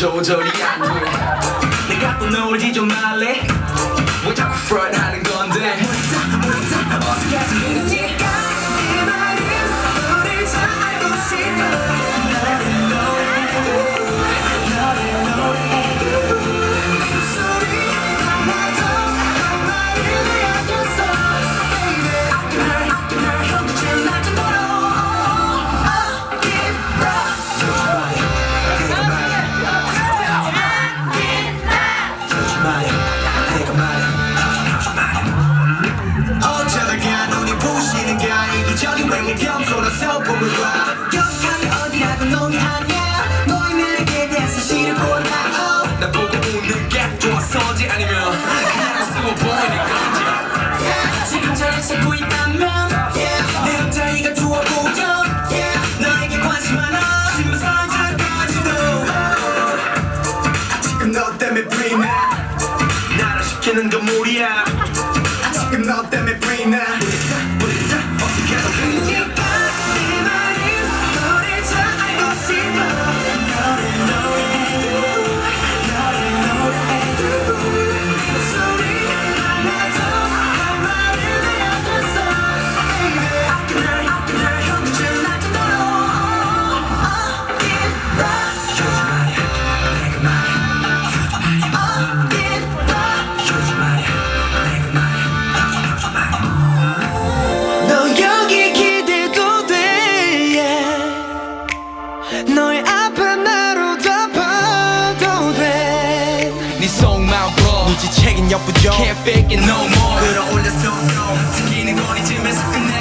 조절이 안 돼. 내가 또 놀지 좀 말래. 뭐 자꾸 프라이드 하는 건데. 인 맹일 겸손한 보물 봐 여기까지 어디라고 아니야 너의 매력에 대한 사실을 몰라 oh. 나 보고 웃는 게 좋아서지 아니면 그냥 숨어 보이는 건지. 지금 잘 살고 있다면 yeah. 내 옆자리가 좋아 보여 yeah. 너에게 관심 많아 지금 살짝까지도 지금 너 때문에 breathe 나를 시키는 건 무리야. 지금 너 때문에 now 우 앞에 나로 덮어도 돼네 속마음으로 눈치채긴 예쁘죠 Can't fake it no more. 끌어올렸어 특히는 거리쯤에서 끝내